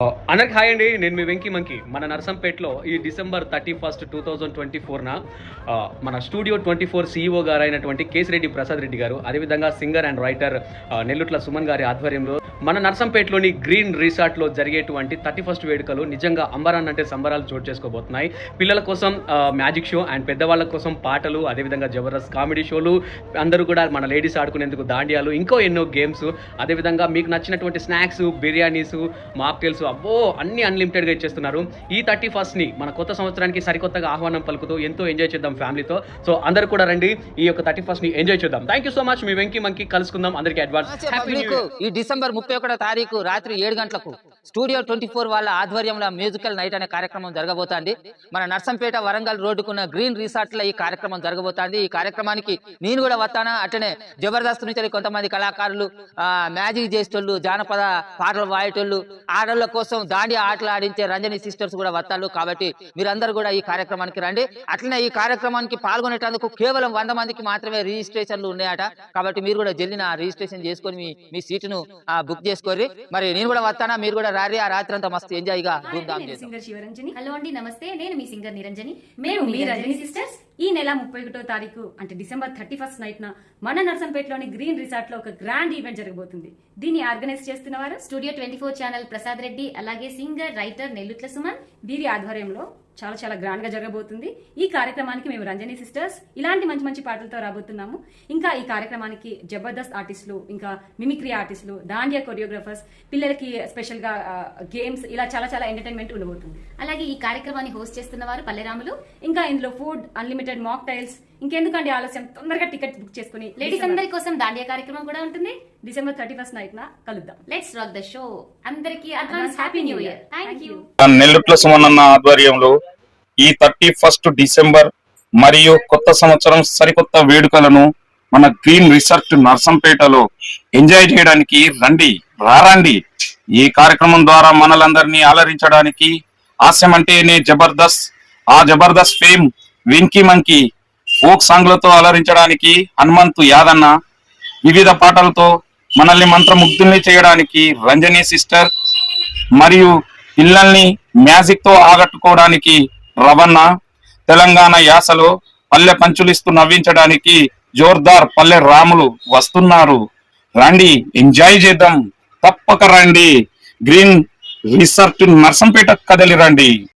అందరికి హాయ్ అండి. నేను మీ వెంకీ మంకి. మన నర్సంపేటలో ఈ December thirty first two thousand twenty ఫోర్న మన స్టూడియో ట్వంటీ ఫోర్ సీఈఓ గారు అయినటువంటి కేసిరెడ్డి ప్రసాద్ రెడ్డి గారు అదేవిధంగా singer and writer Nellutla Suman గారి ఆధ్వర్యంలో మన నర్సంపేటలోని గ్రీన్ రిసార్ట్లో జరిగేటువంటి థర్టీ ఫస్ట్ వేడుకలు నిజంగా అంబరాన్ అంటే సంబరాలు చోటు చేసుకోబోతున్నాయి. పిల్లల కోసం మ్యాజిక్ షో అండ్ పెద్దవాళ్ళ కోసం పాటలు అదేవిధంగా జబర్దస్త్ కామెడీ షోలు అందరూ కూడా మన లేడీస్ ఆడుకునేందుకు దాండియాలు ఇంకో ఎన్నో గేమ్స్ అదేవిధంగా మీకు నచ్చినటువంటి స్నాక్స్ బిర్యానీస్ మాక్టైల్స్ అబ్బో అన్ని అన్లిమిటెడ్గా ఇచ్చేస్తున్నారు. ఈ థర్టీ ఫస్ట్ని మన కొత్త సంవత్సరానికి సరికొత్తగా ఆహ్వానం పలుకుతూ ఎంతో ఎంజాయ్ చేద్దాం ఫ్యామిలీతో. సో అందరూ కూడా రండి ఈ యొక్క థర్టీ ఫస్ట్ని ఎంజాయ్ చేద్దాం. థ్యాంక్ యూ సో మచ్ మీ వెంకీ మంకి కలుసుకుందాం. అందరికీ అడ్వాన్స్ ఈ డిసెంబర్ ముప్పై ఒకటో తారీఖు రాత్రి ఏడు గంటలకు స్టూడియో ట్వంటీ ఫోర్ వాళ్ళ ఆధ్వర్యంలో మ్యూజికల్ నైట్ అనే కార్యక్రమం జరగబోతోంది. మన నర్సంపేట వరంగల్ రోడ్డుకున్న గ్రీన్ రిసార్ట్లో ఈ కార్యక్రమం జరగబోతోంది. ఈ కార్యక్రమానికి నేను కూడా వస్తానా? అట్లనే జబర్దస్త్ నుంచి కొంతమంది కళాకారులు మ్యాజిక్ చేసేటోళ్ళు జానపద పాటలు పాడేటోళ్ళు ఆడళ్ళ కోసం దాండి ఆటలు ఆడించే రంజని సిస్టర్స్ కూడా వస్తారు కాబట్టి మీరందరూ కూడా ఈ కార్యక్రమానికి రండి. అట్లనే ఈ కార్యక్రమానికి పాల్గొనేటందుకు కేవలం వంద మందికి మాత్రమే రిజిస్ట్రేషన్లు ఉన్నాయట. కాబట్టి మీరు కూడా జల్లిన రిజిస్ట్రేషన్ చేసుకొని మీ సీటును బుక్ బుక్ చేసుకోర్రి. మరి నేను కూడా వస్తానా? మీరు కూడా రారి ఆ రాత్రి అంతా మస్తు ఎంజాయ్గా సింగర్ శివరంజని. హలో అండి నమస్తే. నేను మీ సింగర్ నిరంజని. మేము మీ రజనీ సిస్టర్స్ ఈ నెల ముప్పై ఒకటో తారీఖు అంటే డిసెంబర్ థర్టీ ఫస్ట్ నైట్ న మన నర్సంపేటలోని గ్రీన్ రిసార్ట్లో ఒక గ్రాండ్ ఈవెంట్ జరగబోతుంది. దీన్ని organise చేస్తున్నవారు studio twenty four channel Prasad Reddy అలాగే సింగర్ రైటర్ నెల్లుట్ల సుమన్. వీరి ఆధ్వర్యంలో చాలా చాలా గ్రాండ్గా జరగబోతుంది. ఈ కార్యక్రమానికి మేము రంజనీ సిస్టర్స్ ఇలాంటి మంచి మంచి పాటలతో రాబోతున్నాము. ఇంకా ఈ కార్యక్రమానికి జబర్దస్త్ ఆర్టిస్టులు ఇంకా మిమిక్రీ ఆర్టిస్టులు దాండియా కొరియోగ్రాఫర్స్ పిల్లలకి స్పెషల్గా గేమ్స్ ఇలా చాలా చాలా ఎంటర్టైన్మెంట్ ఉండబోతుంది. అలాగే ఈ కార్యక్రమాన్ని హోస్ట్ చేస్తున్న వారు పల్లెరాములు. ఇంకా ఇందులో ఫుడ్ అన్లిమిటెడ్ మాక్ టైల్స్ ఇంకెందుకండి ఆలస్యం తొందరగా టికెట్స్ బుక్ చేసుకుని లేడీస్ అందరి కోసం దాండియా కార్యక్రమం కూడా ఉంటుంది. డిసెంబర్ థర్టీ ఫస్ట్ నైట్ నా కలుద్దాం. లెట్స్ రాక్ ద షో అందరికీ advance happy new year thank you Nellutla సుమనన్న ఆధ్వర్యంలో ఈ థర్టీ ఫస్ట్ డిసెంబర్ మరియు కొత్త సంవత్సరం సరికొత్త వేడుకలను మన గ్రీన్ రిసార్ట్ నర్సంపేటలో ఎంజాయ్ చేయడానికి రండి రారండి. ఈ కార్యక్రమం ద్వారా మనలందరినీ అలరించడానికి హాస్యం అంటేనే జబర్దస్త్ ఆ Jabardasth fame Venky Monkey folk సాంగ్లతో అలరించడానికి హనుమంతు యాదన్న వివిధ పాటలతో మనల్ని మంత్రముగ్ధుల్ని చేయడానికి రంజనీ సిస్టర్ మరియు పిల్లల్ని మ్యాజిక్తో ఆగట్టుకోవడానికి రవణ తెలంగాణ యాసలో పల్లె పంచులిస్తూ నవ్వించడానికి జోర్దార్ పల్లె రాములు వస్తున్నారు. రండి ఎంజాయ్ చేద్దాం. తప్పక రండి. గ్రీన్ రిసార్ట్ నర్సంపేట కదలి రండి.